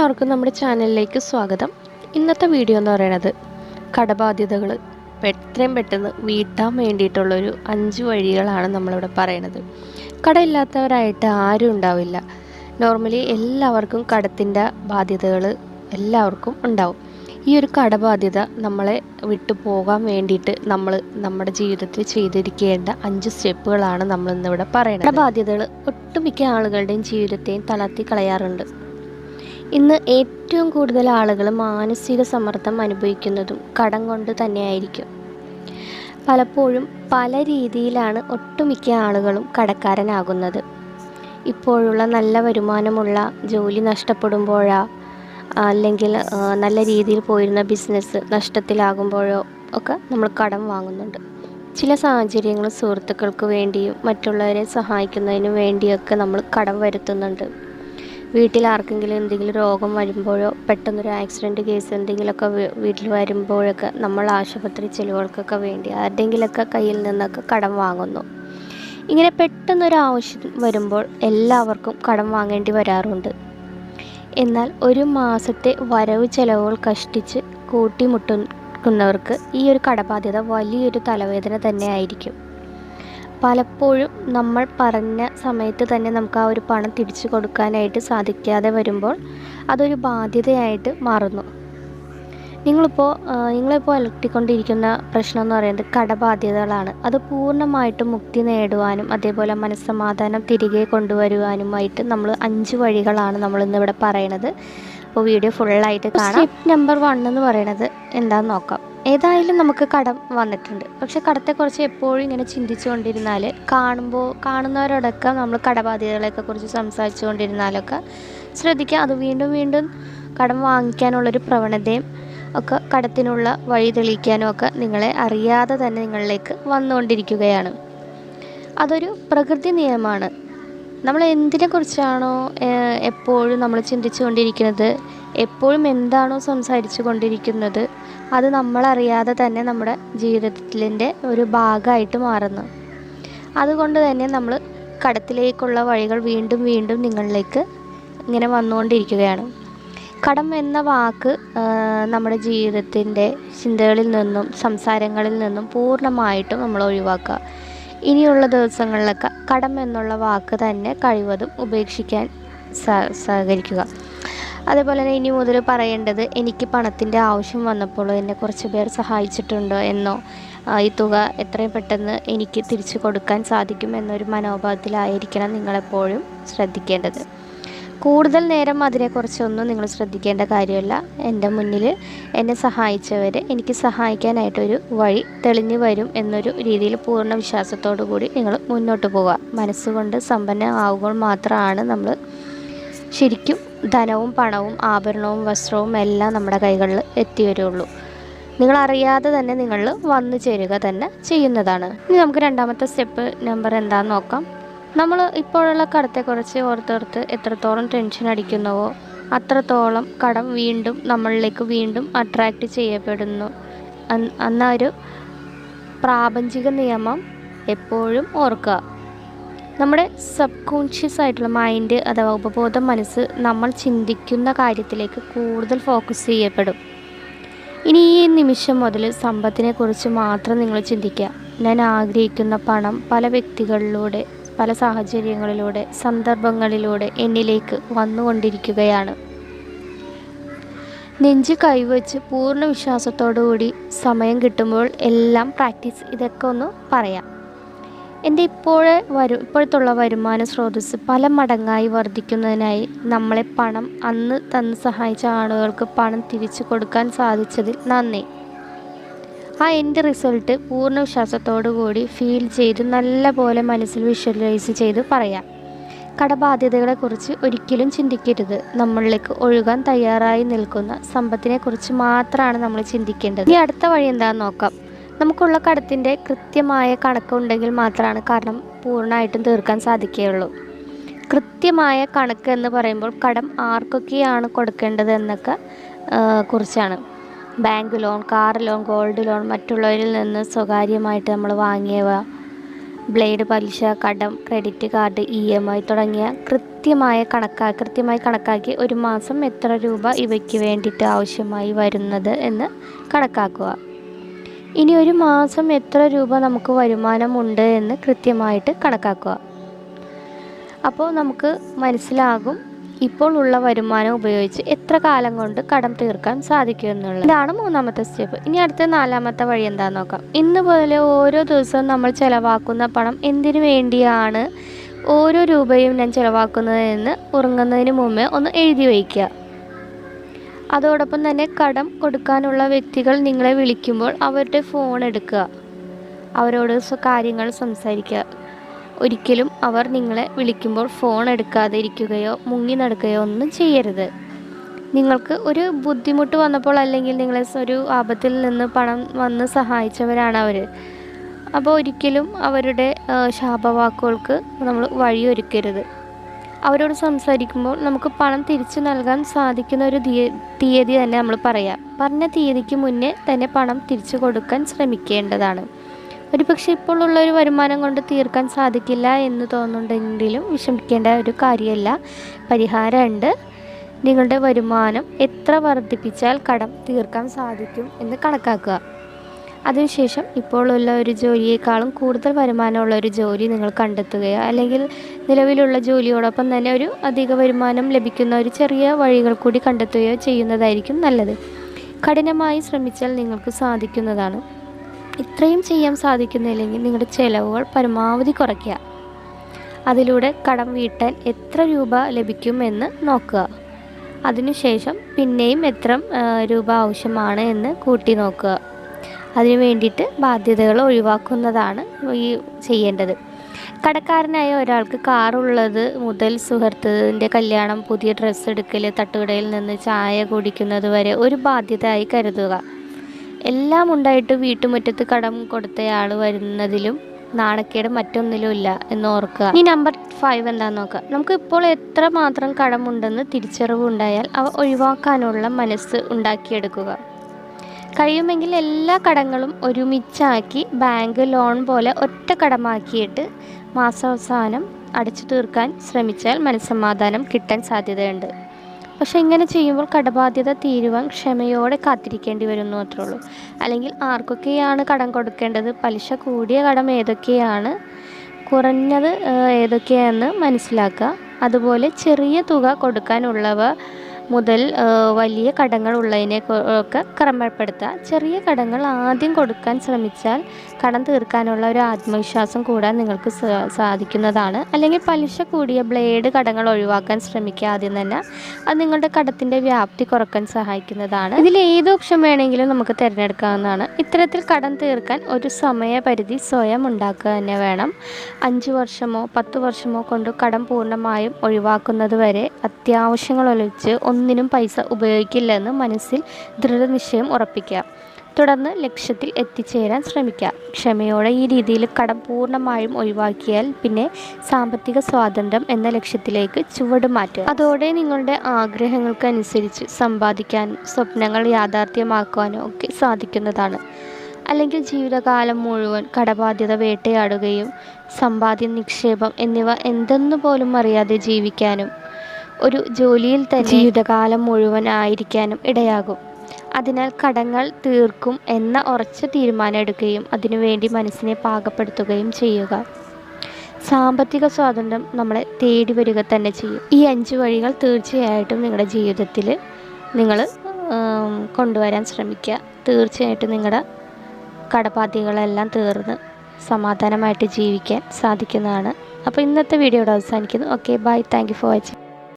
എല്ലാവർക്കും നമ്മുടെ ചാനലിലേക്ക് സ്വാഗതം. ഇന്നത്തെ വീഡിയോ എന്ന് പറയുന്നത് കടബാധ്യതകൾ എത്രയും പെട്ടെന്ന് വീട്ടാൻ വേണ്ടിയിട്ടുള്ളൊരു അഞ്ച് വഴികളാണ് നമ്മളിവിടെ പറയണത്. കടയില്ലാത്തവരായിട്ട് ആരും ഉണ്ടാവില്ല. നോർമലി എല്ലാവർക്കും കടത്തിന്റെ ബാധ്യതകൾ എല്ലാവർക്കും ഉണ്ടാവും. ഈ ഒരു കടബാധ്യത നമ്മളെ വിട്ടു പോകാൻ വേണ്ടിയിട്ട് നമ്മൾ നമ്മുടെ ജീവിതത്തിൽ ചെയ്തിരിക്കേണ്ട അഞ്ച് സ്റ്റെപ്പുകളാണ് നമ്മൾ ഇന്നിവിടെ പറയുന്നത് കടബാധ്യതകൾ ഒട്ടുമിക്ക ആളുകളുടെയും ജീവിതത്തെയും തളർത്തി കളയാറുണ്ട്. ഇന്ന് ഏറ്റവും കൂടുതൽ ആളുകൾ മാനസിക സമ്മർദ്ദം അനുഭവിക്കുന്നതും കടം കൊണ്ട് തന്നെയായിരിക്കും. പലപ്പോഴും പല രീതിയിലാണ് ഒട്ടുമിക്ക ആളുകളും കടക്കാരനാകുന്നത്. ഇപ്പോഴുള്ള നല്ല വരുമാനമുള്ള ജോലി നഷ്ടപ്പെടുമ്പോഴോ അല്ലെങ്കിൽ നല്ല രീതിയിൽ പോയിരുന്ന ബിസിനസ് നഷ്ടത്തിലാകുമ്പോഴോ ഒക്കെ നമ്മൾ കടം വാങ്ങുന്നുണ്ട്. ചില സാഹചര്യങ്ങൾ സുഹൃത്തുക്കൾക്ക് വേണ്ടിയും മറ്റുള്ളവരെ സഹായിക്കുന്നതിന് വേണ്ടിയൊക്കെ നമ്മൾ കടം വരുത്തുന്നുണ്ട്. വീട്ടിൽ ആർക്കെങ്കിലും എന്തെങ്കിലും രോഗം വരുമ്പോഴോ പെട്ടെന്നൊരു ആക്സിഡന്റ് കേസ് എന്തെങ്കിലുമൊക്കെ വീട്ടിൽ വരുമ്പോഴൊക്കെ നമ്മൾ ആശുപത്രി ചിലവുകൾക്കൊക്കെ വേണ്ടി ആരുടെങ്കിലൊക്കെ കയ്യിൽ നിന്നൊക്കെ കടം വാങ്ങുന്നു. ഇങ്ങനെ പെട്ടെന്നൊരു ആവശ്യം വരുമ്പോൾ എല്ലാവർക്കും കടം വാങ്ങേണ്ടി വരാറുണ്ട്. എന്നാൽ ഒരു മാസത്തെ വരവ് ചെലവുകൾ കഷ്ടിച്ച് കൂട്ടിമുട്ടുന്നവർക്ക് ഈ ഒരു കടബാധ്യത വലിയൊരു തലവേദന തന്നെ ആയിരിക്കും. പലപ്പോഴും നമ്മൾ പറഞ്ഞ സമയത്ത് തന്നെ നമുക്ക് ആ ഒരു പണം തിരിച്ചു കൊടുക്കാനായിട്ട് സാധിക്കാതെ വരുമ്പോൾ അതൊരു ബാധ്യതയായിട്ട് മാറുന്നു. നിങ്ങളിപ്പോൾ നിങ്ങളിപ്പോൾ അലട്ടിക്കൊണ്ടിരിക്കുന്ന പ്രശ്നം എന്ന് പറയുന്നത് കടബാധ്യതകളാണ്. അത് പൂർണമായിട്ടും മുക്തി നേടുവാനും അതേപോലെ മനസ്സമാധാനം തിരികെ കൊണ്ടുവരുവാനുമായിട്ട് നമ്മൾ അഞ്ച് വഴികളാണ് നമ്മൾ ഇന്നിവിടെ പറയണത്. അപ്പോൾ വീഡിയോ ഫുള്ളായിട്ട് കാണാം. സ്റ്റെപ്പ് നമ്പർ വൺ എന്ന് പറയണത് എന്താണെന്ന് നോക്കാം. ഏതായാലും നമുക്ക് കടം വന്നിട്ടുണ്ട്. പക്ഷെ കടത്തെക്കുറിച്ച് എപ്പോഴും ഇങ്ങനെ ചിന്തിച്ചുകൊണ്ടിരുന്നാൽ കാണുമ്പോൾ കാണുന്നവരോടൊക്കെ നമ്മൾ കടബാധ്യതകളെയൊക്കെ കുറിച്ച് സംസാരിച്ചു കൊണ്ടിരുന്നാലൊക്കെ ശ്രദ്ധിക്കുക. അത് വീണ്ടും വീണ്ടും കടം വാങ്ങിക്കാനുള്ളൊരു പ്രവണതയും ഒക്കെ കടത്തിനുള്ള വഴി തെളിയിക്കാനും ഒക്കെ നിങ്ങളെ അറിയാതെ തന്നെ നിങ്ങളിലേക്ക് വന്നുകൊണ്ടിരിക്കുകയാണ്. അതൊരു പ്രകൃതി നിയമമാണ്. നമ്മൾ എന്തിനെക്കുറിച്ചാണോ എപ്പോഴും നമ്മൾ ചിന്തിച്ചു കൊണ്ടിരിക്കുന്നത് എപ്പോഴും എന്താണോ സംസാരിച്ചു കൊണ്ടിരിക്കുന്നത് അത് നമ്മളറിയാതെ തന്നെ നമ്മുടെ ജീവിതത്തിന്റെ ഒരു ഭാഗമായിട്ട് മാറുന്നു. അതുകൊണ്ട് തന്നെ നമ്മൾ കടത്തിലേക്കുള്ള വഴികൾ വീണ്ടും വീണ്ടും നിങ്ങളിലേക്ക് ഇങ്ങനെ വന്നുകൊണ്ടിരിക്കുകയാണ്. കടം എന്ന വാക്ക് നമ്മുടെ ജീവിതത്തിന്റെ ചിന്തകളിൽ നിന്നും സംസാരങ്ങളിൽ നിന്നും പൂർണമായിട്ടും നമ്മൾ ഒഴിവാക്കുക. ഇനിയുള്ള ദിവസങ്ങളിലൊക്കെ കടം എന്നുള്ള വാക്ക് തന്നെ കഴിവതും ഉപേക്ഷിക്കാൻ സഹകരിക്കുക. അതേപോലെ തന്നെ ഇനി മുതൽ പറയേണ്ടത് എനിക്ക് പണത്തിന്റെ ആവശ്യം വന്നപ്പോൾ എന്നെ കുറച്ച് പേർ സഹായിച്ചിട്ടുണ്ട് എന്നോ ഈ തുക എത്രയും പെട്ടെന്ന് എനിക്ക് തിരിച്ചു കൊടുക്കാൻ സാധിക്കും എന്നൊരു മനോഭാവത്തിലായിരിക്കണം നിങ്ങളെപ്പോഴും ശ്രദ്ധിക്കേണ്ടത്. കൂടുതൽ നേരം അതിനെക്കുറിച്ചൊന്നും നിങ്ങൾ ശ്രദ്ധിക്കേണ്ട കാര്യമല്ല. എന്റെ മുന്നിൽ എന്നെ സഹായിച്ചവർ എനിക്ക് സഹായിക്കാനായിട്ടൊരു വഴി തെളിഞ്ഞു വരും എന്നൊരു രീതിയിൽ പൂർണ വിശ്വാസത്തോടു കൂടി നിങ്ങൾ മുന്നോട്ട് പോവുക. മനസ്സുകൊണ്ട് സമ്പന്ന ആവുമ്പോൾ മാത്രമാണ് നമ്മൾ ശരിക്കും ധനവും പണവും ആഭരണവും വസ്ത്രവും എല്ലാം നമ്മുടെ കൈകളിൽ എത്തി നിങ്ങൾ അറിയാതെ തന്നെ നിങ്ങൾ വന്നു ചേരുക തന്നെ ചെയ്യുന്നതാണ്. ഇനി നമുക്ക് രണ്ടാമത്തെ സ്റ്റെപ്പ് നമ്പർ എന്താണെന്ന് നോക്കാം. നമ്മൾ ഇപ്പോഴുള്ള കടത്തെക്കുറിച്ച് ഓർത്തോർത്ത് എത്രത്തോളം ടെൻഷൻ അടിക്കുന്നുവോ അത്രത്തോളം കടം വീണ്ടും നമ്മളിലേക്ക് വീണ്ടും അട്രാക്റ്റ് ചെയ്യപ്പെടുന്നു. അന്ന് അന്ന ഒരു പ്രാപഞ്ചിക നിയമം എപ്പോഴും ഓർക്കുക. നമ്മുടെ സബ് കോൺഷ്യസ് ആയിട്ടുള്ള മൈൻഡ് അഥവാ ഉപബോധ മനസ്സ് നമ്മൾ ചിന്തിക്കുന്ന കാര്യത്തിലേക്ക് കൂടുതൽ ഫോക്കസ് ചെയ്യപ്പെടും. ഇനി ഈ നിമിഷം മുതൽ സമ്പത്തിനെ കുറിച്ച് മാത്രം നിങ്ങൾ ചിന്തിക്കുക. ഞാൻ ആഗ്രഹിക്കുന്ന പണം പല വ്യക്തികളിലൂടെ പല സാഹചര്യങ്ങളിലൂടെ സന്ദർഭങ്ങളിലൂടെ എന്നിലേക്ക് വന്നുകൊണ്ടിരിക്കുകയാണ്. നെഞ്ച് കൈവച്ച് പൂർണ വിശ്വാസത്തോടു കൂടി സമയം കിട്ടുമ്പോൾ എല്ലാം പ്രാക്ടീസ് ഇതൊക്കെ ഒന്ന് പറയാം. എന്റെ ഇപ്പോഴെ വരു ഇപ്പോഴത്തുള്ള വരുമാന സ്രോതസ്സ് പല മടങ്ങായി വർദ്ധിക്കുന്നതിനായി നമ്മളെ പണം അന്ന് തന്ന് സഹായിച്ച ആളുകൾക്ക് പണം തിരിച്ചു കൊടുക്കാൻ സാധിച്ചതിൽ നന്ദി. ആ എന്റെ റിസൾട്ട് പൂർണ വിശ്വാസത്തോടു കൂടി ഫീൽ ചെയ്ത് നല്ല പോലെ മനസ്സിൽ വിഷ്വലൈസ് ചെയ്ത് പറയാം. കടബാധ്യതകളെക്കുറിച്ച് ഒരിക്കലും ചിന്തിക്കരുത്. നമ്മളിലേക്ക് ഒഴുകാൻ തയ്യാറായി നിൽക്കുന്ന സമ്പത്തിനെക്കുറിച്ച് മാത്രമാണ് നമ്മൾ ചിന്തിക്കേണ്ടത്. ഈ അടുത്ത വഴി എന്താണെന്ന് നോക്കാം. നമുക്കുള്ള കടത്തിന്റെ കൃത്യമായ കണക്ക് കണക്കുണ്ടെങ്കിൽ മാത്രമാണ് കടം പൂർണമായിട്ടും തീർക്കാൻ സാധിക്കുകയുള്ളൂ. കൃത്യമായ കണക്ക് എന്ന് പറയുമ്പോൾ കടം ആർക്കൊക്കെയാണ് കൊടുക്കേണ്ടത് എന്നൊക്കെ കുറിച്ചാണ്. Bank loan car loan gold loan മറ്റുള്ളവരിൽ നിന്ന് സ്വകാര്യമായിട്ട് നമ്മൾ വാങ്ങിയവ ബ്ലേഡ് പലിശ കടം credit card E M I തുടങ്ങിയ കൃത്യമായ കണക്കാ കൃത്യമായി കണക്കാക്കി ഒരു മാസം എത്ര രൂപ ഇവയ്ക്ക് വേണ്ടിയിട്ട് ആവശ്യമായി വരുന്നത് എന്ന് കണക്കാക്കുക. ഇനി ഒരു മാസം എത്ര രൂപ നമുക്ക് വരുമാനമുണ്ട് എന്ന് കൃത്യമായിട്ട് കണക്കാക്കുക. അപ്പോൾ നമുക്ക് മനസ്സിലാകും ഇപ്പോൾ ഉള്ള വരുമാനം ഉപയോഗിച്ച് എത്ര കാലം കൊണ്ട് കടം തീർക്കാൻ സാധിക്കും എന്നുള്ളത്. ഇതാണ് മൂന്നാമത്തെ സ്റ്റെപ്പ്. ഇനി അടുത്ത നാലാമത്തെ വഴി എന്താണെന്ന് നോക്കാം. ഇന്ന് പോലെ ഓരോ ദിവസവും നമ്മൾ ചിലവാക്കുന്ന പണം എന്തിനു വേണ്ടിയാണ് ഓരോ രൂപയും ഞാൻ ചിലവാക്കുന്നതെന്ന് ഉറങ്ങുന്നതിന് മുമ്പേ ഒന്ന് എഴുതി വയ്ക്കുക. അതോടൊപ്പം തന്നെ കടം കൊടുക്കാനുള്ള വ്യക്തികൾ നിങ്ങളെ വിളിക്കുമ്പോൾ അവരുടെ ഫോൺ എടുക്കുക. അവരോട് കാര്യങ്ങൾ സംസാരിക്കുക. ഒരിക്കലും അവർ നിങ്ങളെ വിളിക്കുമ്പോൾ ഫോൺ എടുക്കാതിരിക്കുകയോ മുങ്ങി നടക്കുകയോ ഒന്നും ചെയ്യരുത്. നിങ്ങൾക്ക് ഒരു ബുദ്ധിമുട്ട് വന്നപ്പോൾ അല്ലെങ്കിൽ നിങ്ങളെ ഒരു ആപത്തിൽ നിന്ന് പണം വന്ന് സഹായിച്ചവരാണ് അവർ അപ്പോൾ ഒരിക്കലും അവരുടെ ശാപവാക്കുകൾക്ക് നമ്മൾ വഴിയൊരുക്കരുത്. അവരോട് സംസാരിക്കുമ്പോൾ നമുക്ക് പണം തിരിച്ചു നൽകാൻ സാധിക്കുന്ന ഒരു തീയതി തന്നെ നമ്മൾ പറയാം. പറഞ്ഞ തീയതിക്ക് മുന്നേ തന്നെ പണം തിരിച്ചു കൊടുക്കാൻ ശ്രമിക്കേണ്ടതാണ്. ഒരുപക്ഷെ ഇപ്പോൾ ഉള്ള ഒരു വരുമാനം കൊണ്ട് തീർക്കാൻ സാധിക്കില്ല എന്ന് തോന്നുന്നുണ്ടെങ്കിലും വിഷമിക്കേണ്ട ഒരു കാര്യമല്ല. പരിഹാരമുണ്ട്. നിങ്ങളുടെ വരുമാനം എത്ര വർദ്ധിപ്പിച്ചാൽ കടം തീർക്കാൻ സാധിക്കും എന്ന് കണക്കാക്കുക. അതിനുശേഷം ഇപ്പോൾ ഉള്ള ഒരു ജോലിയേക്കാളും കൂടുതൽ വരുമാനമുള്ള ഒരു ജോലി നിങ്ങൾ കണ്ടെത്തുകയോ അല്ലെങ്കിൽ നിലവിലുള്ള ജോലിയോടൊപ്പം തന്നെ ഒരു അധിക വരുമാനം ലഭിക്കുന്ന ഒരു ചെറിയ വഴികൾ കൂടി കണ്ടെത്തുകയോ ചെയ്യുന്നതായിരിക്കും നല്ലത്. കഠിനമായി ശ്രമിച്ചാൽ നിങ്ങൾക്ക് സാധിക്കുന്നതാണ്. ഇത്രയും ചെയ്യാൻ സാധിക്കുന്നില്ലെങ്കിൽ നിങ്ങളുടെ ചിലവുകൾ പരമാവധി കുറയ്ക്കുക. അതിലൂടെ കടം വീട്ടാൻ എത്ര രൂപ ലഭിക്കുമെന്ന് നോക്കുക. അതിനുശേഷം പിന്നെയും എത്ര രൂപ ആവശ്യമാണ് എന്ന് കൂട്ടി നോക്കുക. അതിനു വേണ്ടിയിട്ട് ബാധ്യതകൾ ഒഴിവാക്കുന്നതാണ് ഈ ചെയ്യേണ്ടത്. കടക്കാരനായ ഒരാൾക്ക് കാറുള്ളത് മുതൽ സുഹൃത്തിന്റെ കല്യാണം പുതിയ ഡ്രസ്സ് എടുക്കൽ തട്ടുകടയിൽ നിന്ന് ചായ കുടിക്കുന്നത് വരെ ഒരു ബാധ്യതയായി കരുതുക. എല്ലാം ഉണ്ടായിട്ട് വീട്ടുമുറ്റത്ത് കടം കൊടുത്തയാൾ വരുന്നതിലും നാണക്കേട് മറ്റൊന്നിലും ഇല്ല എന്ന് ഓർക്കുക. ഈ നമ്പർ ഫൈവ് എന്താന്ന് നോക്കുക നമുക്ക് ഇപ്പോൾ എത്ര മാത്രം കടമുണ്ടെന്ന് തിരിച്ചറിവ് ഉണ്ടായാൽ അവ ഒഴിവാക്കാനുള്ള മനസ്സ് ഉണ്ടാക്കിയെടുക്കുക. കഴിയുമെങ്കിൽ എല്ലാ കടങ്ങളും ഒരുമിച്ചാക്കി ബാങ്ക് ലോൺ പോലെ ഒറ്റ കടമാക്കിയിട്ട് മാസാവസാനം അടച്ചു തീർക്കാൻ ശ്രമിച്ചാൽ മനസ്സമാധാനം കിട്ടാൻ സാധ്യതയുണ്ട്. പക്ഷെ ഇങ്ങനെ ചെയ്യുമ്പോൾ കടബാധ്യത തീരുവാൻ ക്ഷമയോടെ കാത്തിരിക്കേണ്ടി വരുന്നു അത്രേ ഉള്ളൂ. അല്ലെങ്കിൽ ആർക്കൊക്കെയാണ് കടം കൊടുക്കേണ്ടത്? പലിശ കൂടിയ കടം ഏതൊക്കെയാണ്? കുറഞ്ഞത് ഏതൊക്കെയാണെന്ന് മനസ്സിലാക്കുക. അതുപോലെ ചെറിയ തുക കൊടുക്കാനുള്ളവ മുതൽ വലിയ കടങ്ങൾ ഉള്ളതിനെ ഒക്കെ ക്രമപ്പെടുത്തുക. ചെറിയ കടങ്ങൾ ആദ്യം കൊടുക്കാൻ ശ്രമിച്ചാൽ കടം തീർക്കാനുള്ള ഒരു ആത്മവിശ്വാസം കൂടാൻ നിങ്ങൾക്ക് സാധിക്കുന്നതാണ്. അല്ലെങ്കിൽ പലിശ കൂടിയ ബ്ലേഡ് കടങ്ങൾ ഒഴിവാക്കാൻ ശ്രമിക്കുക ആദ്യം തന്നെ. അത് നിങ്ങളുടെ കടത്തിന്റെ വ്യാപ്തി കുറയ്ക്കാൻ സഹായിക്കുന്നതാണ്. ഇതിൽ ഏത് ഓപ്ഷൻ വേണമെങ്കിലും നമുക്ക് തിരഞ്ഞെടുക്കാവുന്നതാണ്. ഇത്തരത്തിൽ കടം തീർക്കാൻ ഒരു സമയപരിധി സ്വയം ഉണ്ടാക്കുക തന്നെ വേണം. അഞ്ച് വർഷമോ പത്ത് വർഷമോ കൊണ്ട് കടം പൂർണമായും ഒഴിവാക്കുന്നത് വരെ അത്യാവശ്യങ്ങൾ ഒലിച്ച് ഒന്നിനും പൈസ ഉപയോഗിക്കില്ല എന്ന് മനസ്സിൽ ദൃഢനിശ്ചയം ഉറപ്പിക്കുക. തുടർന്ന് ലക്ഷ്യത്തിൽ എത്തിച്ചേരാൻ ശ്രമിക്കുക. ക്ഷമയോടെ ഈ രീതിയിൽ കടം പൂർണമായും ഒഴിവാക്കിയാൽ പിന്നെ സാമ്പത്തിക സ്വാതന്ത്ര്യം എന്ന ലക്ഷ്യത്തിലേക്ക് ചുവട് മാറ്റുക. അതോടെ നിങ്ങളുടെ ആഗ്രഹങ്ങൾക്കനുസരിച്ച് സമ്പാദിക്കാനും സ്വപ്നങ്ങൾ യാഥാർത്ഥ്യമാക്കുവാനും ഒക്കെ സാധിക്കുന്നതാണ്. അല്ലെങ്കിൽ ജീവിതകാലം മുഴുവൻ കടബാധ്യത വേട്ടയാടുകയും സമ്പാദ്യം നിക്ഷേപം എന്നിവ എന്തെന്നു പോലും അറിയാതെ ജീവിക്കാനും ഒരു ജോലിയിൽ തന്നെ ജീവിതകാലം മുഴുവൻ ആയിരിക്കാനും ഇടയാകും. അതിനാൽ കടങ്ങൾ തീർക്കും എന്ന ഉറച്ച തീരുമാനം എടുക്കുകയും അതിനുവേണ്ടി മനസ്സിനെ പാകപ്പെടുത്തുകയും ചെയ്യുക. സാമ്പത്തിക സ്വാതന്ത്ര്യം നമ്മളെ തേടി വരിക തന്നെ ചെയ്യും. ഈ അഞ്ച് വഴികൾ തീർച്ചയായിട്ടും നിങ്ങളുടെ ജീവിതത്തിൽ നിങ്ങൾ കൊണ്ടുവരാൻ ശ്രമിക്കുക. തീർച്ചയായിട്ടും നിങ്ങളുടെ കടബാധ്യതകളെല്ലാം തീർന്ന് സമാധാനമായിട്ട് ജീവിക്കാൻ സാധിക്കുന്നതാണ്. അപ്പോൾ ഇന്നത്തെ വീഡിയോ ഇവിടെ അവസാനിക്കുന്നു. Okay bye. Thank you for watching.